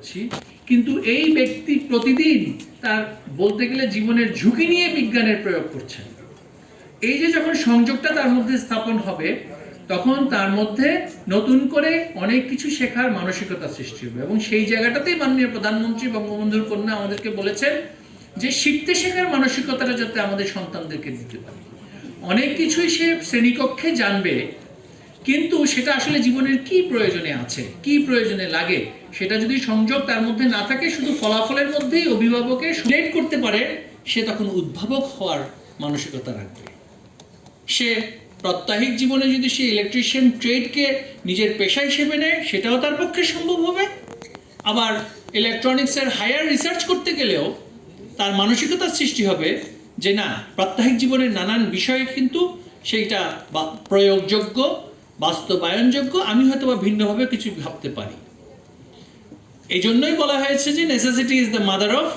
করছি, কিন্তু এই ব্যক্তি প্রতিদিন তার বলতে গেলে জীবনের ঝুঁকি নিয়ে বিজ্ঞানের প্রয়োগ করছেন। এই যে যখন সংযোগটা তার মধ্যে স্থাপন হবে, তখন তার মধ্যে নতুন করে অনেক কিছু শেখার মানসিকতা সৃষ্টি হবে এবং সেই জায়গাটাতেই মাননীয় প্রধানমন্ত্রী বঙ্গবন্ধুর কন্যা আমাদেরকে বলেছেন যে শিখতে শেখার মানসিকতাটা যাতে আমাদের সন্তানদেরকে দিতে পারি। অনেক কিছুই সে শ্রেণীকক্ষে জানবে, কিন্তু সেটা আসলে জীবনের কি প্রয়োজনে আছে, কি প্রয়োজনে লাগে সেটা যদি সংযোগ তার মধ্যে না থাকে, শুধু ফলাফলের মধ্যেই অভিভাবকে সিলেক্ট করতে পারে, সে তখন উদ্ভাবক হওয়ার মানসিকতা রাখবে সে প্রাত্যহিক জীবনে যদি সে ইলেকট্রিশিয়ান ট্রেডকে নিজের পেশা হিসেবে নেয়, সেটাও তার পক্ষে সম্ভব হবে। আবার ইলেকট্রনিক্সের হায়ার রিসার্চ করতে গেলেও তার মানসিকতার সৃষ্টি হবে যে না, প্রাত্যহিক জীবনের নানান বিষয়ে কিন্তু সেইটা প্রয়োগযোগ্য, বাস্তবায়নযোগ্য, আমি হয়তো বা ভিন্নভাবে কিছু ভাবতে পারি। এই জন্যই বলা হয়েছে যে necessity is the mother of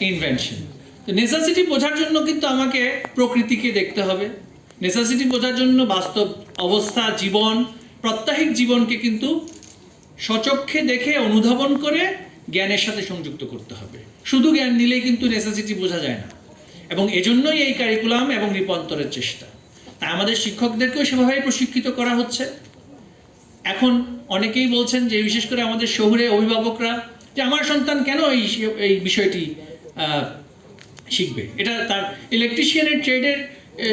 invention তো নেসেসিটি বোঝার জন্য কিন্তু আমাকে প্রকৃতিকে দেখতে হবে। নেসেসিটি বোঝার জন্য বাস্তব অবস্থা, জীবন, প্রাত্যহিক জীবনকে কিন্তু সচক্ষে দেখে, অনুধাবন করে জ্ঞানের সাথে সংযুক্ত করতে হবে। শুধু জ্ঞান নিলেই কিন্তু নেসেসিটি বোঝা যায় না। এবং এজন্যই এই কারিকুলাম এবং রূপান্তরের চেষ্টা। তাই আমাদের শিক্ষকদেরকেও সেভাবেই প্রশিক্ষিত করা হচ্ছে। এখন অনেকেই বলছেন যে, বিশেষ করে আমাদের শহুরে অভিভাবকরা, যে আমার সন্তান কেন এই এই বিষয়টি শিখবে? এটা তার ইলেকট্রিশিয়ানের ট্রেডের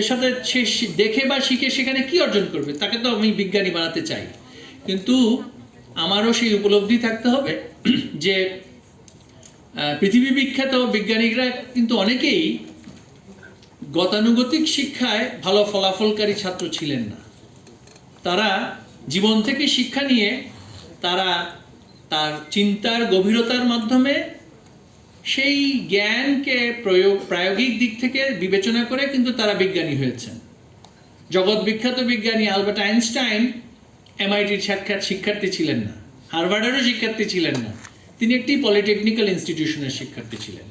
সাথে সে দেখে বা শিখে সেখানে কি অর্জন করবে? তাকে তো আমি বিজ্ঞানী বানাতে চাই। কিন্তু আমারও সেই উপলব্ধি থাকতে হবে যে পৃথিবী বিখ্যাত বিজ্ঞানীরা কিন্তু অনেকেই গতানুগতিক শিক্ষায় ভালো ফলাফলকারী ছাত্র ছিলেন না। তারা জীবন থেকে শিক্ষা নিয়ে তারা তার চিন্তার গভীরতার মাধ্যমে সেই জ্ঞানকে প্রয়োগ, প্রায়োগিক দিক থেকে বিবেচনা করে কিন্তু তারা বিজ্ঞানী হয়েছেন। জগৎ বিখ্যাত বিজ্ঞানী আলবার্ট আইনস্টাইন এমআইটির সাক্ষাৎ শিক্ষার্থী ছিলেন না, হার্ভার্ডেরও শিক্ষার্থী ছিলেন না, তিনি একটি পলিটেকনিক্যাল ইনস্টিটিউশনের শিক্ষার্থী ছিলেন।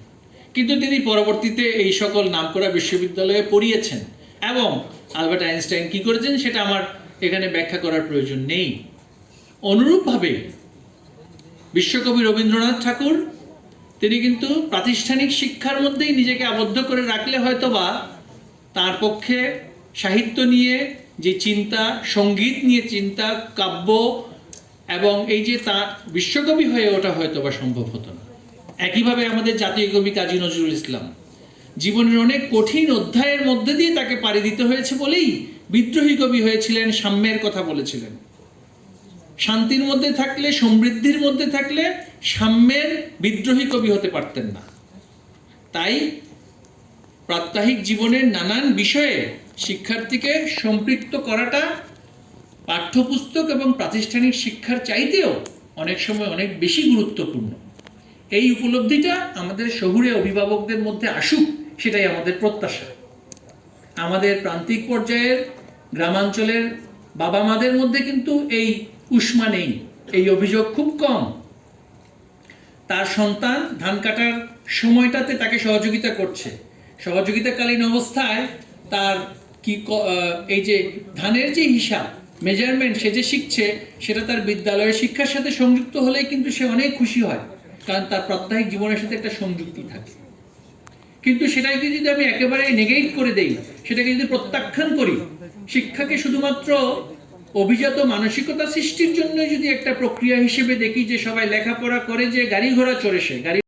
কিন্তু তিনি পরবর্তীতে এই সকল নামকরা বিশ্ববিদ্যালয়ে পড়িয়েছেন এবং আলবার্ট আইনস্টাইন কি করেছেন সেটা আমার এখানে ব্যাখ্যা করার প্রয়োজন নেই। অনুরূপভাবে বিশ্বকবি রবীন্দ্রনাথ ঠাকুর, তিনি কিন্তু প্রাতিষ্ঠানিক শিক্ষার মধ্যেই নিজেকে আবদ্ধ করে রাখলে হয়তোবা তার পক্ষে সাহিত্য নিয়ে যে চিন্তা, সংগীত নিয়ে চিন্তা, কাব্য এবং এই যে তার বিশ্বকবি হয়ে ওঠা হয়তোবা সম্ভব হতো না। একইভাবে আমাদের জাতীয় কবি কাজী নজরুল ইসলাম জীবনের অনেক কঠিন অধ্যায়ের মধ্যে দিয়ে তাকে পাড়ি দিতে হয়েছে বলেই বিদ্রোহী কবি হয়েছিলেন, সাম্যের কথা বলেছিলেন। শান্তির মধ্যে থাকলে, সমৃদ্ধির মধ্যে থাকলে সাম্যের বিদ্রোহী কবি হতে পারতেন না। তাই প্রাত্যহিক জীবনের নানান বিষয়ে শিক্ষার্থীকে সম্পৃক্ত করাটা পাঠ্যপুস্তক এবং প্রাতিষ্ঠানিক শিক্ষার চাইতেও অনেক সময় অনেক বেশি গুরুত্বপূর্ণ। এই উপলব্ধিটা আমাদের শহুরে অভিভাবকদের মধ্যে আসুক, সেটাই আমাদের প্রত্যাশা। আমাদের প্রান্তিক পর্যায়ের গ্রামাঞ্চলের বাবা মাদের মধ্যে কিন্তু এই উষ্মা নেই। এই অভিযোগ খুব কম। তার সন্তান ধান কাটার সময়টাতে তাকে সহযোগিতা করছে। সহযোগিতাকালীন অবস্থায় তার কি এই যে ধানের যে হিসাব মেজারমেন্ট সে যে শিখছে, সেটা তার বিদ্যালয়ের শিক্ষার সাথে সংযুক্ত হলেই কিন্তু সে অনেক খুশি হয়। কারণ তার প্রাত্যহিক জীবনের সাথে একটা সংযুক্তি থাকে। কিন্তু সেটাকে যদি আমি একেবারে নেগেট করে দেই, সেটাকে যদি প্রত্যাখ্যান করি, শিক্ষাকে শুধুমাত্র অভিজাত মানসিকতা সৃষ্টির জন্য যদি একটা প্রক্রিয়া হিসেবে দেখি যে সবাই লেখাপড়া করে যে গাড়ি ঘোড়া চড়ে সে, গাড়ি